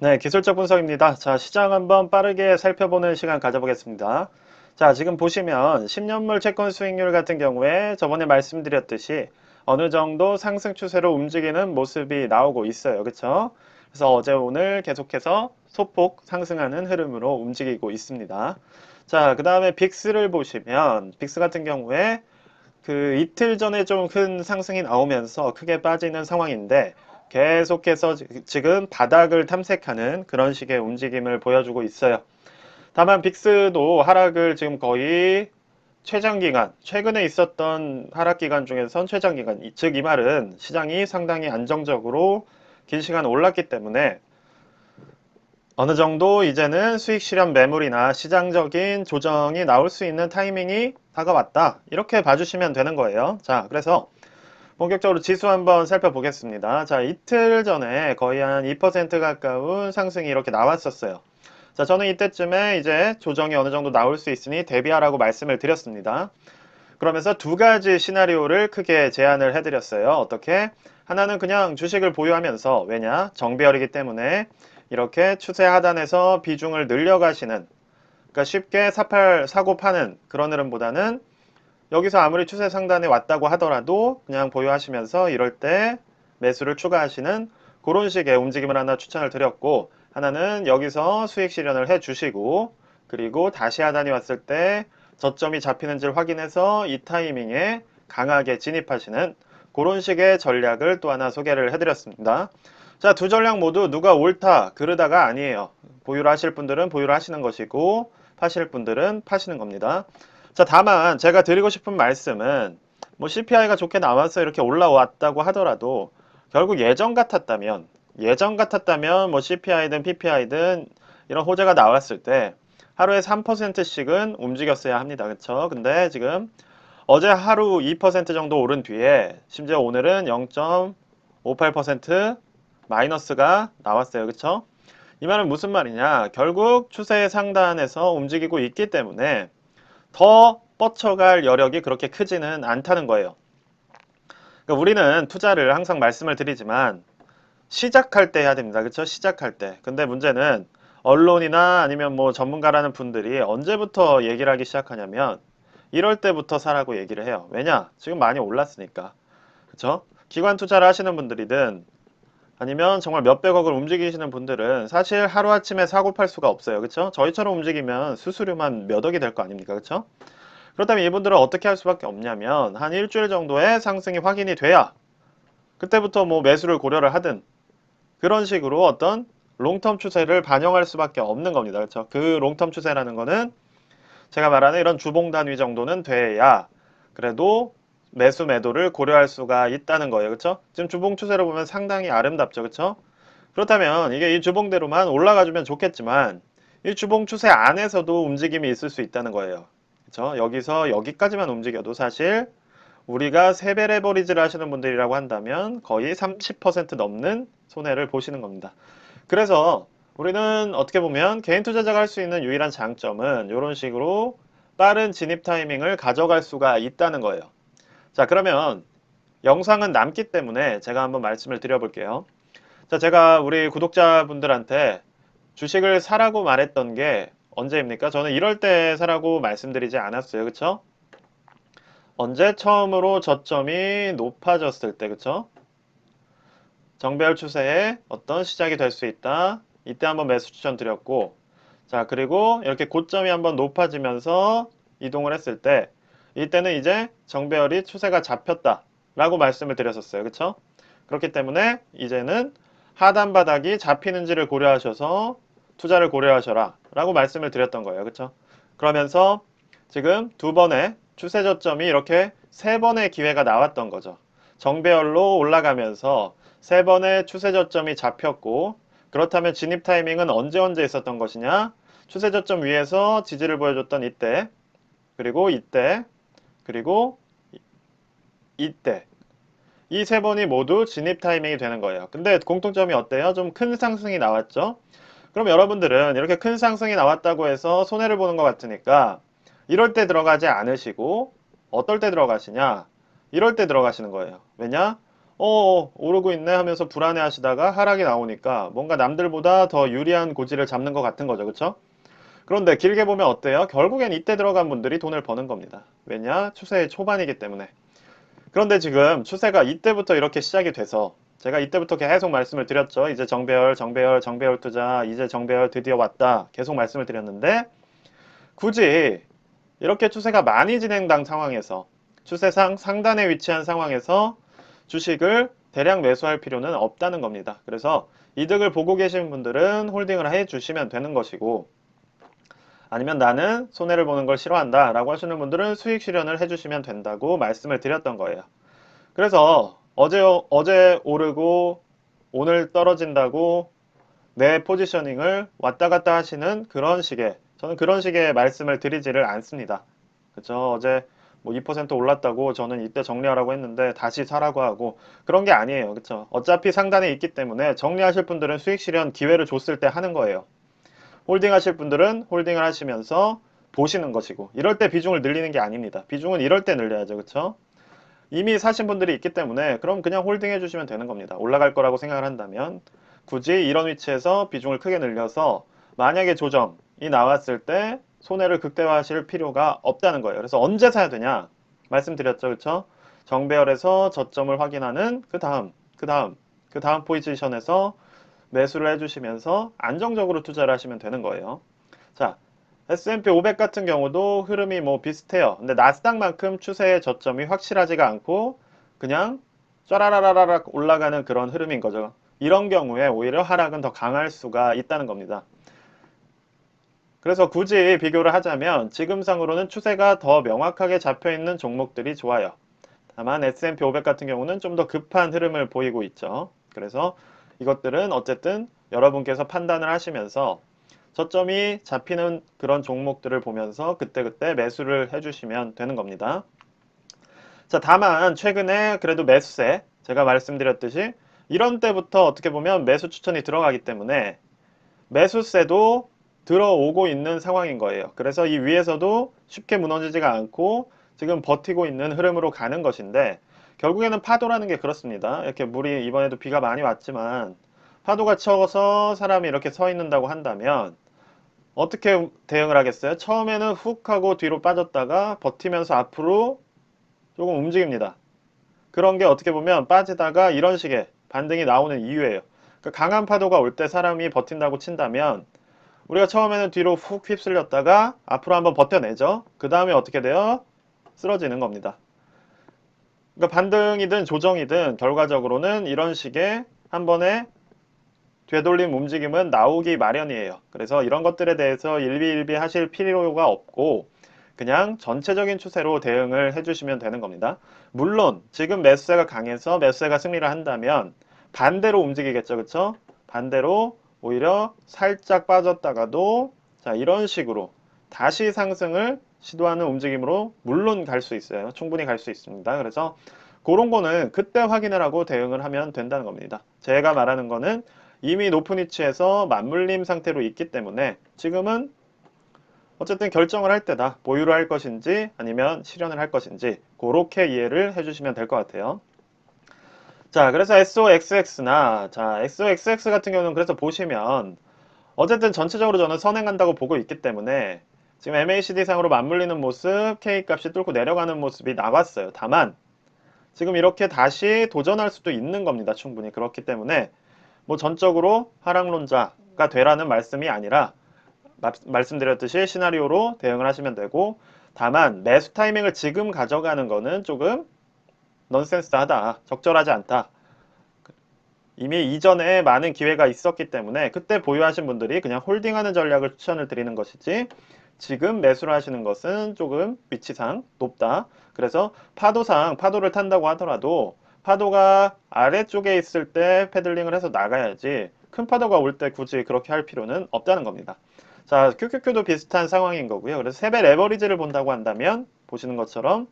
네, 기술적 분석입니다. 자, 시장 한번 빠르게 살펴보는 시간 가져보겠습니다. 자, 지금 보시면 10년물 채권 수익률 같은 경우에 저번에 말씀드렸듯이 어느 정도 상승 추세로 움직이는 모습이 나오고 있어요. 그쵸? 그래서 어제 오늘 계속해서 소폭 상승하는 흐름으로 움직이고 있습니다. 자, 그 다음에 빅스를 보시면 빅스 같은 경우에 그 이틀 전에 좀 큰 상승이 나오면서 크게 빠지는 상황인데 계속해서 지- 지금 바닥을 탐색하는 그런 식의 움직임을 보여주고 있어요. 다만 빅스도 하락을 지금 거의 최장 기간, 최근에 있었던 하락 기간 중에선 최장 기간, 즉 이 말은 시장이 상당히 안정적으로 긴 시간 올랐기 때문에 어느 정도 이제는 수익 실현 매물이나 시장적인 조정이 나올 수 있는 타이밍이 다가왔다. 이렇게 봐주시면 되는 거예요. 자, 그래서 본격적으로 지수 한번 살펴보겠습니다. 자, 이틀 전에 거의 한 2% 가까운 상승이 이렇게 나왔었어요. 자, 저는 이때쯤에 이제 조정이 어느 정도 나올 수 있으니 대비하라고 말씀을 드렸습니다. 그러면서 두 가지 시나리오를 크게 제안을 해드렸어요. 어떻게? 하나는 그냥 주식을 보유하면서, 왜냐? 정배열이기 때문에 이렇게 추세 하단에서 비중을 늘려가시는, 그러니까 쉽게 사팔, 사고 파는 그런 흐름보다는 여기서 아무리 추세 상단에 왔다고 하더라도 그냥 보유하시면서 이럴 때 매수를 추가하시는 그런 식의 움직임을 하나 추천을 드렸고 하나는 여기서 수익 실현을 해 주시고 그리고 다시 하단이 왔을 때 저점이 잡히는지를 확인해서 이 타이밍에 강하게 진입하시는 그런 식의 전략을 또 하나 소개를 해드렸습니다. 자, 두 전략 모두 누가 옳다, 그르다가 아니에요. 보유를 하실 분들은 보유를 하시는 것이고 파실 분들은 파시는 겁니다. 자, 다만 제가 드리고 싶은 말씀은 뭐 CPI가 좋게 나와서 이렇게 올라왔다고 하더라도 결국 예전 같았다면 예전 같았다면 뭐 CPI든 PPI든 이런 호재가 나왔을 때 하루에 3%씩은 움직였어야 합니다. 그렇죠? 근데 지금 어제 하루 2% 정도 오른 뒤에 심지어 오늘은 0.58% 마이너스가 나왔어요. 그렇죠? 이 말은 무슨 말이냐? 결국 추세 상단에서 움직이고 있기 때문에 더 뻗쳐갈 여력이 그렇게 크지는 않다는 거예요. 그러니까 우리는 투자를 항상 말씀을 드리지만 시작할 때 해야 됩니다. 그렇죠? 시작할 때. 근데 문제는 언론이나 아니면 뭐 전문가라는 분들이 언제부터 얘기를 하기 시작하냐면 이럴 때부터 사라고 얘기를 해요. 왜냐? 지금 많이 올랐으니까. 그렇죠? 기관 투자를 하시는 분들이든 아니면 정말 몇백억을 움직이시는 분들은 사실 하루아침에 사고 팔 수가 없어요. 그렇죠? 저희처럼 움직이면 수수료만 몇 억이 될 거 아닙니까? 그렇죠? 그렇다면 이분들은 어떻게 할 수밖에 없냐면 한 일주일 정도의 상승이 확인이 돼야 그때부터 뭐 매수를 고려를 하든 그런 식으로 어떤 롱텀 추세를 반영할 수밖에 없는 겁니다. 그렇죠? 그 롱텀 추세라는 거는 제가 말하는 이런 주봉 단위 정도는 돼야 그래도 매수 매도를 고려할 수가 있다는 거예요. 그렇죠? 지금 주봉 추세로 보면 상당히 아름답죠. 그렇죠? 그렇다면 이게 이 주봉대로만 올라가 주면 좋겠지만 이 주봉 추세 안에서도 움직임이 있을 수 있다는 거예요. 그렇죠? 여기서 여기까지만 움직여도 사실 우리가 세배 레버리지를 하시는 분들이라고 한다면 거의 30% 넘는 손해를 보시는 겁니다. 그래서 우리는 어떻게 보면 개인 투자자가 할 수 있는 유일한 장점은 이런 식으로 빠른 진입 타이밍을 가져갈 수가 있다는 거예요. 자, 그러면 영상은 남기 때문에 제가 한번 말씀을 드려볼게요. 자, 제가 우리 구독자분들한테 주식을 사라고 말했던 게 언제입니까? 저는 이럴 때 사라고 말씀드리지 않았어요. 그쵸? 언제 처음으로 저점이 높아졌을 때, 그쵸? 정배열 추세의 어떤 시작이 될 수 있다. 이때 한번 매수 추천 드렸고, 자, 그리고 이렇게 고점이 한번 높아지면서 이동을 했을 때, 이때는 이제 정배열이 추세가 잡혔다. 라고 말씀을 드렸었어요. 그쵸? 그렇기 때문에 이제는 하단 바닥이 잡히는지를 고려하셔서 투자를 고려하셔라. 라고 말씀을 드렸던 거예요. 그쵸? 그러면서 지금 두 번의 추세 저점이 이렇게 세 번의 기회가 나왔던 거죠. 정배열로 올라가면서 세 번의 추세 저점이 잡혔고 그렇다면 진입 타이밍은 언제 언제 있었던 것이냐? 추세 저점 위에서 지지를 보여줬던 이때 그리고 이때 그리고 이- 이때 이 세 번이 모두 진입 타이밍이 되는 거예요. 근데 공통점이 어때요? 좀 큰 상승이 나왔죠? 그럼 여러분들은 이렇게 큰 상승이 나왔다고 해서 손해를 보는 것 같으니까 이럴 때 들어가지 않으시고 어떨 때 들어가시냐? 이럴 때 들어가시는 거예요. 왜냐? 어, 오르고 있네 하면서 불안해 하시다가 하락이 나오니까 뭔가 남들보다 더 유리한 고지를 잡는 것 같은 거죠. 그쵸? 그런데 길게 보면 어때요? 결국엔 이때 들어간 분들이 돈을 버는 겁니다. 왜냐? 추세의 초반이기 때문에. 그런데 지금 추세가 이때부터 이렇게 시작이 돼서 제가 이때부터 계속 말씀을 드렸죠. 이제 정배열, 정배열, 정배열 투자, 이제 정배열 드디어 왔다. 계속 말씀을 드렸는데 굳이 이렇게 추세가 많이 진행된 상황에서 추세상 상단에 위치한 상황에서 주식을 대량 매수할 필요는 없다는 겁니다. 그래서 이득을 보고 계신 분들은 홀딩을 해 주시면 되는 것이고 아니면 나는 손해를 보는 걸 싫어한다 라고 하시는 분들은 수익 실현을 해주시면 된다고 말씀을 드렸던 거예요. 그래서 어제, 어제 오르고 오늘 떨어진다고 내 포지셔닝을 왔다 갔다 하시는 그런 식의 저는 그런 식의 말씀을 드리지를 않습니다. 그렇죠? 어제 뭐 2% 올랐다고 저는 이때 정리하라고 했는데 다시 사라고 하고 그런 게 아니에요. 그렇죠? 어차피 상단에 있기 때문에 정리하실 분들은 수익 실현 기회를 줬을 때 하는 거예요. 홀딩 하실 분들은 홀딩을 하시면서 보시는 것이고 이럴 때 비중을 늘리는 게 아닙니다. 비중은 이럴 때 늘려야죠. 그렇죠? 이미 사신 분들이 있기 때문에 그럼 그냥 홀딩 해 주시면 되는 겁니다. 올라갈 거라고 생각을 한다면 굳이 이런 위치에서 비중을 크게 늘려서 만약에 조정이 나왔을 때 손해를 극대화하실 필요가 없다는 거예요. 그래서 언제 사야 되냐? 말씀드렸죠. 그렇죠? 정배열에서 저점을 확인하는 그 다음, 그 다음, 그 다음 포지션에서 매수를 해주시면서 안정적으로 투자를 하시면 되는 거예요. 자, S&P 500 같은 경우도 흐름이 뭐 비슷해요. 근데 나스닥만큼 추세의 저점이 확실하지가 않고 그냥 쫘라라라락 올라가는 그런 흐름인 거죠. 이런 경우에 오히려 하락은 더 강할 수가 있다는 겁니다. 그래서 굳이 비교를 하자면 지금상으로는 추세가 더 명확하게 잡혀 있는 종목들이 좋아요. 다만 S&P 500 같은 경우는 좀 더 급한 흐름을 보이고 있죠. 그래서 이것들은 어쨌든 여러분께서 판단을 하시면서 저점이 잡히는 그런 종목들을 보면서 그때그때 매수를 해주시면 되는 겁니다. 자, 다만 최근에 그래도 매수세 제가 말씀드렸듯이 이런 때부터 어떻게 보면 매수 추천이 들어가기 때문에 매수세도 들어오고 있는 상황인 거예요. 그래서 이 위에서도 쉽게 무너지지가 않고 지금 버티고 있는 흐름으로 가는 것인데 결국에는 파도라는 게 그렇습니다. 이렇게 물이 이번에도 비가 많이 왔지만 파도가 쳐서 사람이 이렇게 서 있는다고 한다면 어떻게 대응을 하겠어요? 처음에는 훅 하고 뒤로 빠졌다가 버티면서 앞으로 조금 움직입니다. 그런 게 어떻게 보면 빠지다가 이런 식의 반등이 나오는 이유예요. 그러니까 강한 파도가 올 때 사람이 버틴다고 친다면 우리가 처음에는 뒤로 훅 휩쓸렸다가 앞으로 한번 버텨내죠. 그 다음에 어떻게 돼요? 쓰러지는 겁니다. 그러니까 반등이든 조정이든 결과적으로는 이런 식의 한 번에 되돌림 움직임은 나오기 마련이에요. 그래서 이런 것들에 대해서 일비일비 하실 필요가 없고 그냥 전체적인 추세로 대응을 해주시면 되는 겁니다. 물론 지금 매수세가 강해서 매수세가 승리를 한다면 반대로 움직이겠죠. 그쵸? 반대로 오히려 살짝 빠졌다가도 자 이런 식으로 다시 상승을 시도하는 움직임으로 물론 갈 수 있어요. 충분히 갈 수 있습니다. 그래서 그런 거는 그때 확인을 하고 대응을 하면 된다는 겁니다. 제가 말하는 거는 이미 높은 위치에서 맞물림 상태로 있기 때문에 지금은 어쨌든 결정을 할 때다. 보유를 할 것인지 아니면 실현을 할 것인지 그렇게 이해를 해주시면 될 것 같아요. 자, 그래서 SOXX나 자, SOXX 같은 경우는 그래서 보시면 어쨌든 전체적으로 저는 선행한다고 보고 있기 때문에 지금 MACD 상으로 맞물리는 모습, K 값이 뚫고 내려가는 모습이 나왔어요. 다만 지금 이렇게 다시 도전할 수도 있는 겁니다. 충분히 그렇기 때문에 뭐 전적으로 하락론자가 되라는 말씀이 아니라 마, 말씀드렸듯이 시나리오로 대응을 하시면 되고 다만 매수 타이밍을 지금 가져가는 거는 조금 넌센스하다. 적절하지 않다. 이미 이전에 많은 기회가 있었기 때문에 그때 보유하신 분들이 그냥 홀딩하는 전략을 추천을 드리는 것이지 지금 매수를 하시는 것은 조금 위치상 높다. 그래서 파도상 파도를 탄다고 하더라도 파도가 아래쪽에 있을 때 패들링을 해서 나가야지 큰 파도가 올 때 굳이 그렇게 할 필요는 없다는 겁니다. 자, QQQ도 비슷한 상황인 거고요. 그래서 세배 레버리지를 본다고 한다면 보시는 것처럼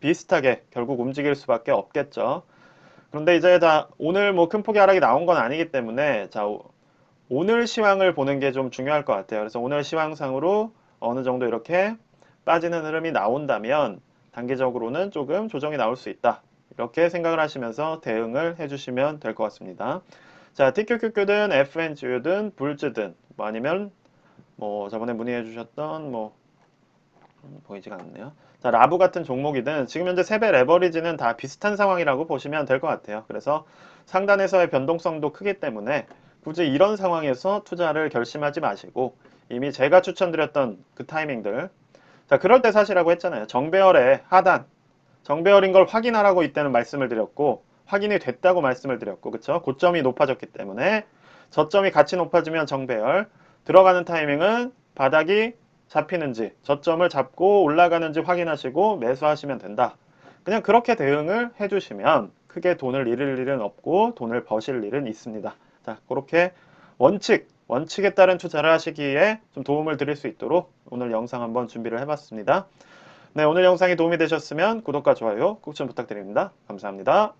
비슷하게 결국 움직일 수밖에 없겠죠. 그런데 이제 다 오늘 뭐 큰 폭의 하락이 나온 건 아니기 때문에 자 오늘 시황을 보는 게 좀 중요할 것 같아요. 그래서 오늘 시황상으로 어느 정도 이렇게 빠지는 흐름이 나온다면 단기적으로는 조금 조정이 나올 수 있다. 이렇게 생각을 하시면서 대응을 해주시면 될 것 같습니다. 자, TQQQ든 FNGU든 불즈든 뭐 아니면 뭐 저번에 문의해 주셨던 뭐 음, 보이지가 않네요. 자, 라브 같은 종목이든 지금 현재 세배 레버리지는 다 비슷한 상황이라고 보시면 될 것 같아요. 그래서 상단에서의 변동성도 크기 때문에 굳이 이런 상황에서 투자를 결심하지 마시고 이미 제가 추천드렸던 그 타이밍들 자, 그럴 때 사시라고 했잖아요. 정배열의 하단 정배열인 걸 확인하라고 이때는 말씀을 드렸고 확인이 됐다고 말씀을 드렸고 그쵸? 고점이 높아졌기 때문에 저점이 같이 높아지면 정배열 들어가는 타이밍은 바닥이 잡히는지 저점을 잡고 올라가는지 확인하시고 매수하시면 된다. 그냥 그렇게 대응을 해주시면 크게 돈을 잃을 일은 없고 돈을 버실 일은 있습니다. 자, 그렇게 원칙, 원칙에 따른 투자를 하시기에 좀 도움을 드릴 수 있도록 오늘 영상 한번 준비를 해봤습니다. 네, 오늘 영상이 도움이 되셨으면 구독과 좋아요 꼭 좀 부탁드립니다. 감사합니다.